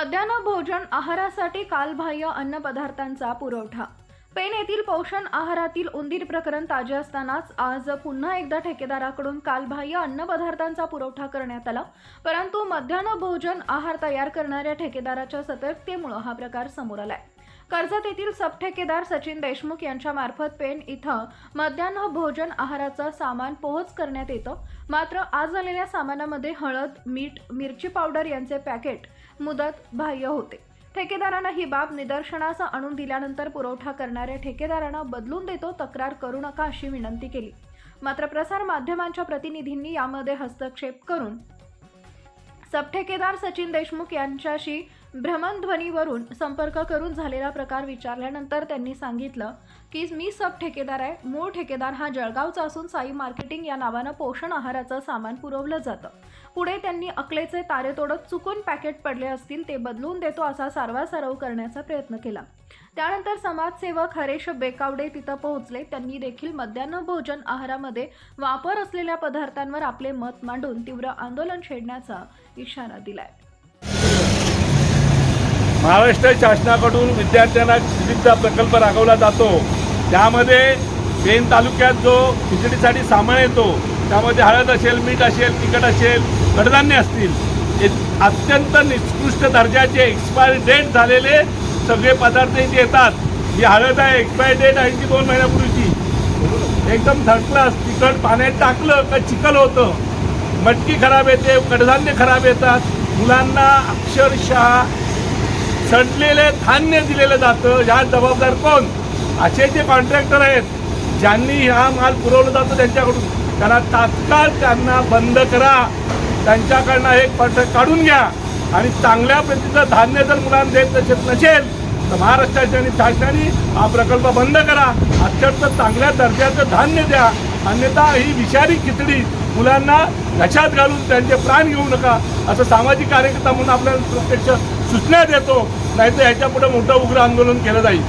पोषण आहारासाठी कालबाह्य अन्नपदार्थांचा पुरवठा. पेन येथील पोषण आहारातील उंदीर प्रकरण ताजे असतानाच आज पुन्हा एकदा ठेकेदाराकडून कालबाह्य अन्नपदार्थांचा पुरवठा करण्यात आला. परंतु मध्यान्ह भोजन आहार तयार करणाऱ्या ठेकेदाराच्या सतर्कतेमुळे हा प्रकार समोर आलाय. कर्जत येथील सबठेकेदार सचिन देशमुख यांच्या मार्फत पेन इथं मध्यान्ह भोजन आहाराचं सामान पोहोच करण्यात येतं. मात्र आज आलेल्या सामानामध्ये हळद मीठ मिरची पावडर यांचे पॅकेट मुदत बाह्य होते. ठेकेदारांना ही बाब निदर्शनास आणून दिल्यानंतर पुरवठा करणाऱ्या ठेकेदारांना बदलून देतो तक्रार करू नका अशी विनंती केली. मात्र प्रसार माध्यमांच्या प्रतिनिधींनी यामध्ये हस्तक्षेप करून सबठेकेदार सचिन देशमुख यांच्याशी भ्रमणध्वनीवरून संपर्क करून झालेला प्रकार विचारल्यानंतर त्यांनी सांगितलं की मी सब ठेकेदार आहे. मूळ ठेकेदार हा जळगावचा असून साई मार्केटिंग या नावानं पोषण आहाराचं सामान पुरवलं जातं. पुढे त्यांनी अकलेचे तारे तोडत चुकून पॅकेट पडले असतील ते बदलून देतो असा सारवासारव करण्याचा प्रयत्न केला. त्यानंतर समाजसेवक हरेश बेकावडे तिथं पोहोचले. त्यांनी देखील मध्यान्ह भोजन आहारामध्ये वापर असलेल्या पदार्थांवर आपले मत मांडून तीव्र आंदोलन छेडण्याचा इशारा दिलाय. महाराष्ट्र शासनाकडून विद्यार्थ्यांना विविध प्रकल्प राबवला जातो. त्यामध्ये पेन तालुक्यात जो खिचडीसाठी सामान येतो त्यामध्ये हळद असेल मीठ असेल तिखट असेल कडधान्य असतील. अत्यंत निकृष्ट दर्जाचे एक्सपायरी डेट झालेले सगळे पदार्थ इथे येतात. ही हळद आहे एक्सपायरी डेट आहे ती दोन महिन्यापूर्वीची. एकदम थर्ड क्लास तिखट पाण्यात टाकलं का चिखल होतं. मटकी खराब येते कडधान्य खराब येतात. मुलांना अक्षरशः सडलेले धान्य दिलेलं जातं. ह्या जबाबदार कोण? असे जे कॉन्ट्रॅक्टर आहेत ज्यांनी हा माल पुरवला जातो त्यांच्याकडून. त्यांना तात्काळ त्यांना बंद करा. त्यांच्याकडनं हे कॉन्ट्रॅक्ट काढून घ्या. आणि चांगल्या प्रतीचं धान्य जर मुलांना देत नसेल नसेल तर महाराष्ट्राच्या आणि शासनाने हा प्रकल्प बंद करा. अत्यंत चांगल्या दर्जाचं धान्य द्या. अन्यथा ही विषारी खिचडी मुलांना घशात घालून त्यांचे प्राण घेऊ नका. असं सामाजिक कार्यकर्ता म्हणून आपल्याला प्रत्यक्ष सूचना देतो. नाहीतर ह्याच्या पुढे मोठं उग्र आंदोलन केलं जाईल.